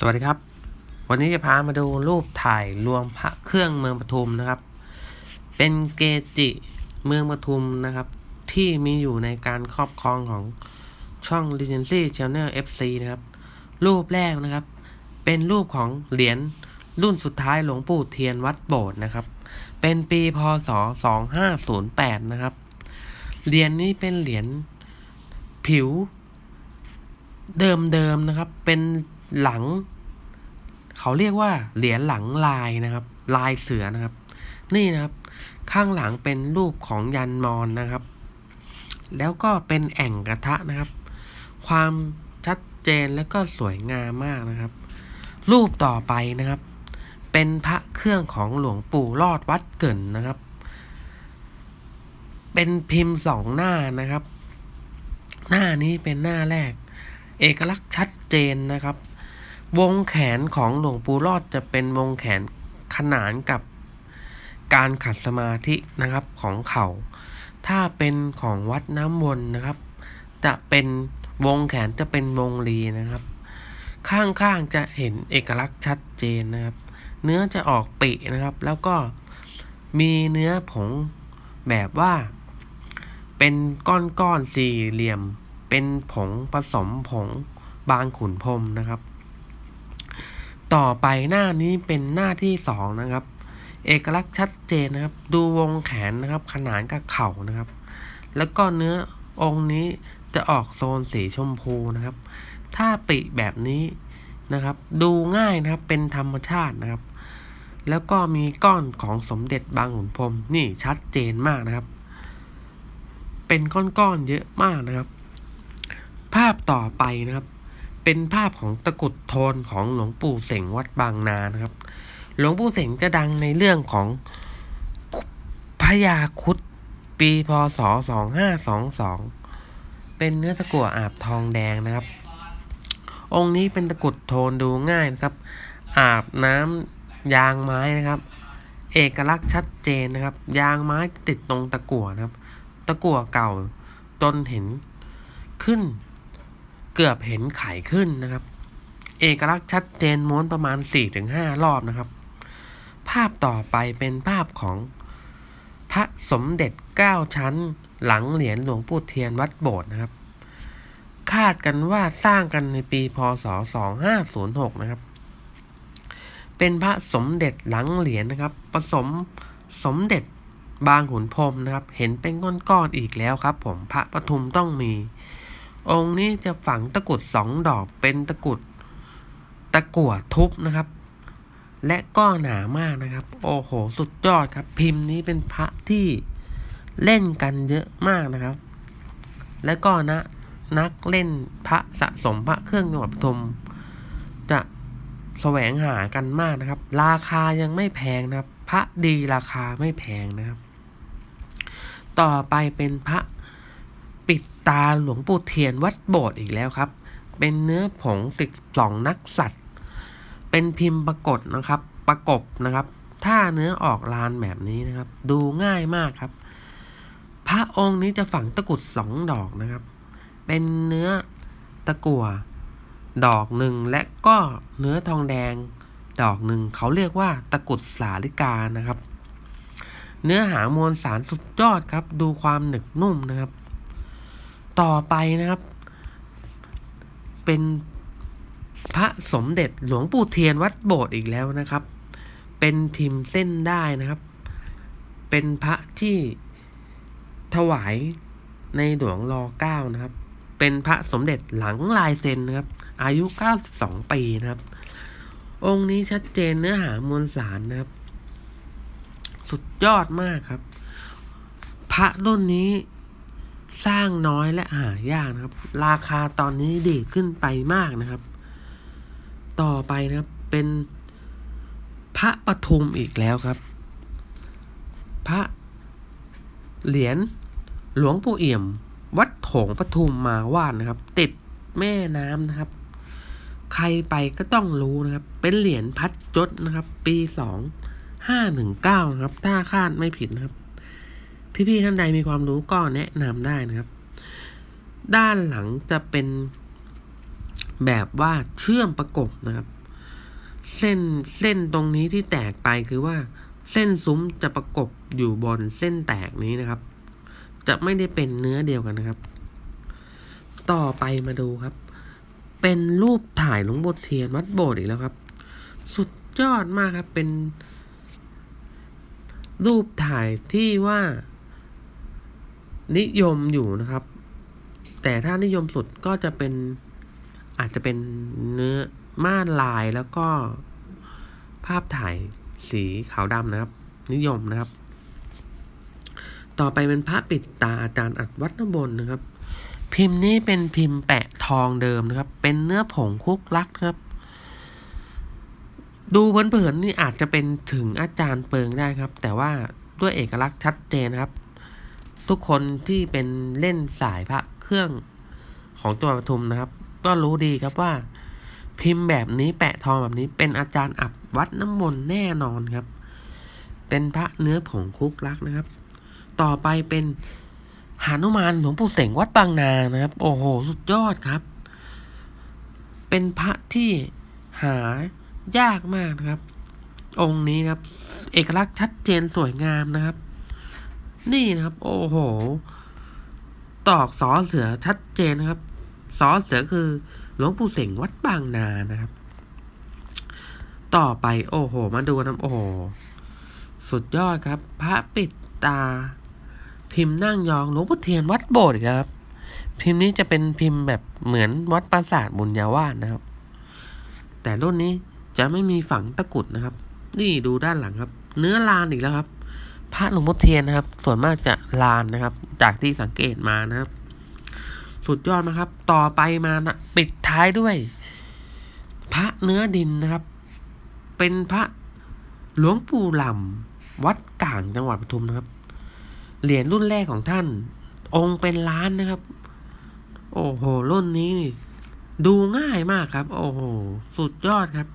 สวัสดีครับ วันนี้จะพามาดูรูปถ่ายรวมพระเครื่องเมืองปทุมนะครับ เป็นเกจิเมืองปทุมนะครับ ที่มีอยู่ในการครอบครองของช่อง Regency Channel FC นะครับ รูปแรกนะครับ เป็นรูปของเหรียญรุ่นสุดท้ายหลวงปู่เทียนวัดโบสถ์นะครับ เป็นปีพศ 2508 นะครับ เหรียญนี้เป็นเหรียญผิวเดิมๆนะครับ เป็น หลัง เขาเรียกว่าเหรียญหลังลายนะครับ ลายเสือนะครับ นี่นะครับ ข้างหลังเป็นรูปของยันมอนนะครับ แล้วก็เป็นแอ่งกระทะนะครับ ความชัดเจนและก็สวยงามมากนะครับ รูปต่อไปนะครับ เป็นพระเครื่องของหลวงปู่รอดวัดเกินนะครับ เป็นพิมพ์สองหน้านะครับ หน้านี้เป็นหน้าแรก เอกลักษณ์ชัดเจนนะครับ วงแขนของหลวงปู่รอดจะเป็นวงแขนขนานกับการขัดสมาธินะครับของเขาถ้าเป็นของวัดน้ำวนนะครับ จะเป็นวงแขนจะเป็นวงรีนะครับ ข้างๆจะเห็นเอกลักษณ์ชัดเจนนะครับ เนื้อจะออกปินะครับ แล้วก็มีเนื้อผงแบบว่า เป็นก้อนๆสี่เหลี่ยม เป็นผงผสมผงบางขุนพรมนะครับ ต่อไปหน้านี้เป็นหน้าที่สองนะครับ เอกลักษณ์ชัดเจนนะครับ ดูวงแขนนะครับ ขนานกับเข่านะครับ แล้วก็เนื้อองค์นี้จะออกโซนสีชมพูนะครับ ถ้าปิแบบนี้นะครับ ดูง่ายนะครับเป็นธรรมชาตินะครับ แล้วก็มีก้อนของสมเด็จบางขุนพรมนี่ชัดเจนมากนะครับ เป็นก้อนๆเยอะมากนะครับ ภาพต่อไปนะครับ เป็นภาพของตะกุดโทนของหลวงปู่เสงวัดบางนานะครับ หลวงปู่เสงจะดังในเรื่องของพญาคุดปีพศสองห้าสองสองเป็นเนื้อตะกั่วอาบทองแดงนะครับ องค์นี้เป็นตะกุดโทนดูง่ายนะครับ อาบน้ำยางไม้นะครับ เอกลักษณ์ชัดเจนนะครับ ยางไม้ติดตรงตะกั่วนะครับ ตะกั่วเก่าจนเห็นขึ้น เกือบเห็นไข่ขึ้นนะครับ เอกลักษณ์ชัดเจนม้วนประมาณ 4-5 รอบนะครับ ภาพต่อไปเป็นภาพของพระสมเด็จเก้าชั้น หลังเหรียญหลวงปู่เทียนวัดโบสถ์นะครับ คาดกันว่าสร้างกันในปีพศ 2506 นะครับ เป็นพระสมเด็จหลังเหรียญนะครับ ผสมสมเด็จบางขุนพรมนะครับ เห็นเป็นก้อนๆอีกแล้วครับ ผมพระปทุมต้องมี องค์นี้จะฝังตะกุดสองดอกเป็นตะกุดตะกั่วทุบนะครับ และก็หนามากนะครับ โอ้โห สุดยอดครับ พิมพ์นี้เป็นพระที่เล่นกันเยอะมากนะครับ และก็นะนักเล่นพระสะสมพระเครื่องจังหวัดปทุมจะแสวงหากันมากนะครับ ราคายังไม่แพงนะครับ พระดีราคาไม่แพงนะครับ ต่อไปเป็นพระ ตาหลวงปู่เทียนวัดโบสถ์อีกแล้วครับ เป็นเนื้อผงสิบสองนักสัตว์ เป็นพิมพ์ปรากฏนะครับ ประกบนะครับ ถ้าเนื้อออกลานแบบนี้นะครับ ดูง่ายมากครับ พระองค์นี้จะฝังตะกุดสองดอกนะครับ เป็นเนื้อตะกั่วดอกหนึ่งและก็เนื้อทองแดงดอกหนึ่งเขาเรียกว่าตะกุดสาลิกานะครับ เนื้อหามวลสารสุดยอดครับ ดูความหนึบนุ่มนะครับ ต่อไปนะครับ เป็นพระสมเด็จหลวงปู่เทียนวัดโบสถ์อีกแล้วนะครับ เป็นพิมพ์เส้นได้นะครับ เป็นพระที่ถวายในหลวงรอเก้านะครับ เป็นพระสมเด็จหลังลายเซ็นนะครับ อายุ 92 ปีนะครับ องค์นี้ชัดเจนเนื้อหามวลสารนะครับ สุดยอดมากครับ พระรุ่นนี้ สร้างน้อยและหายากนะครับ ราคาตอนนี้ดีขึ้นไปมากนะครับ ต่อไปนะครับเป็นพระปทุมอีกแล้วครับ พระเหรียญหลวงปู่เอี่ยม วัดโถงปทุมมาวาดนะครับ ติดแม่น้ำนะครับ ใครไปก็ต้องรู้นะครับ เป็นเหรียญพัดจดนะครับ ปีสองห้าหนึ่งเก้านะครับ ถ้าคาดไม่ผิดนะครับ พี่ๆท่านใดมีความรู้ก็แนะนำได้นะครับ ด้านหลังจะเป็นแบบว่าเชื่อมประกบนะครับ เส้นเส้นตรงนี้ที่แตกไปคือว่า เส้นซุ้มจะประกบอยู่บนเส้นแตกนี้นะครับ จะไม่ได้เป็นเนื้อเดียวกันนะครับ ต่อไปมาดูครับ เป็นรูปถ่ายหลวงบทเทียนวัดโบสถ์อีกแล้วครับ สุดยอดมากครับเป็นรูปถ่ายที่ว่า นิยมอยู่นะครับ แต่ถ้านิยมสุดก็จะเป็นอาจจะเป็นเนื้อม่านลายแล้วก็ภาพถ่ายสีขาวดำนะครับ นิยมนะครับ ต่อไปเป็นพระปิดตาอาจารย์อัดวัดนบนนะครับ พิมพ์นี้เป็นพิมพ์แปะทองเดิมนะครับ เป็นเนื้อผงคุกลักครับ ดูเผินๆนี่อาจจะเป็นถึงอาจารย์เปิงได้ครับ แต่ว่าด้วยเอกลักษณ์ชัดเจนครับ ทุกคนที่เป็นเล่นสายพระเครื่องของจังหวัดปทุมนะครับ ก็รู้ดีครับว่า พิมพ์แบบนี้แปะทองแบบนี้ เป็นอาจารย์อับวัดน้ำมนต์แน่นอนครับ เป็นพระเนื้อผงคุกลักนะครับ ต่อไปเป็นหานุมานหลวงปู่เสงวัดบางนานะครับ โอ้โห สุดยอดครับ เป็นพระที่หายากมากนะครับ องค์นี้ครับ เอกลักษณ์ชัดเจนสวยงามนะครับ นี่นะครับ โอ้โห ตอกสอเสือชัดเจนนะครับสอเสือคือ หลวงปู่เสงวัดบางนานะครับ ต่อไป โอ้โห มาดูนะโอ้โห สุดยอดครับ พระปิดตา พิมพ์นั่งยองหลวงพ่อเทียนวัดโบสถ์ครับ พิมพ์นี้จะเป็นพิมพ์แบบเหมือนวัดปราสาทบุญญาวาสนะครับ แต่รุ่นนี้จะไม่มีฝังตะกรุดนะครับ นี่ดูด้านหลังครับ เนื้อลานอีกแล้วครับ พระหลวงพ่อเทียนนะครับ ส่วนมากจะลานนะครับ จากที่สังเกตมานะครับ สุดยอดนะครับ ต่อไปมานะปิดท้ายด้วย พระเนื้อดินนะครับ เป็นพระหลวงปู่หล่ำวัดก่างจังหวัดปทุมนะครับ เหรียญรุ่นแรกของท่าน องค์เป็นล้านนะครับ โอ้โห รุ่นนี้ ดูง่ายมากครับ โอ้โห สุดยอดครับ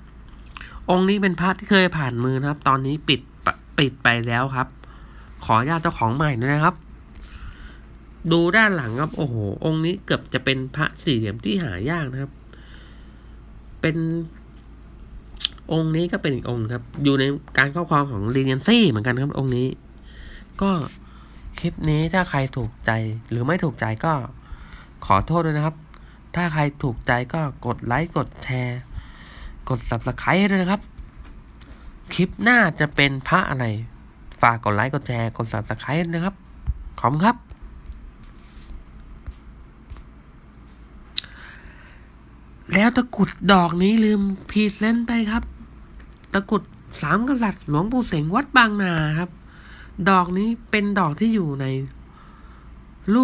องค์นี้เป็นพระที่เคยผ่านมือนะครับ ตอนนี้ปิดปิดไปแล้วครับ ขออนุญาตเจ้าของใหม่ด้วยนะครับ ดูด้านหลังครับ โอ้โห องค์นี้เกือบจะเป็นพระสี่เหลี่ยมที่หายากนะครับ เป็นองค์นี้ก็เป็นอีกองค์ครับ อยู่ในการครอบครองของลีเนียนซี่เหมือนกันครับ องค์นี้ ก็คลิปนี้ถ้าใครถูกใจหรือไม่ถูกใจก็ขอโทษด้วยนะครับ ถ้าใครถูกใจก็กดไลค์กดแชร์ กด subscribe ให้ด้วยนะครับ คลิปหน้าจะเป็นพระอะไร ฝากกดไลค์ กดแชร์ กด subscribe ด้วยนะครับ ขอบคุณครับ แล้วตะกรุดดอกนี้ลืมพรีเซนต์ไปครับ ตะกรุดสามกษัตริย์หลวงปู่เสงวัดบางนาครับ ดอกนี้เป็นดอกที่อยู่ใน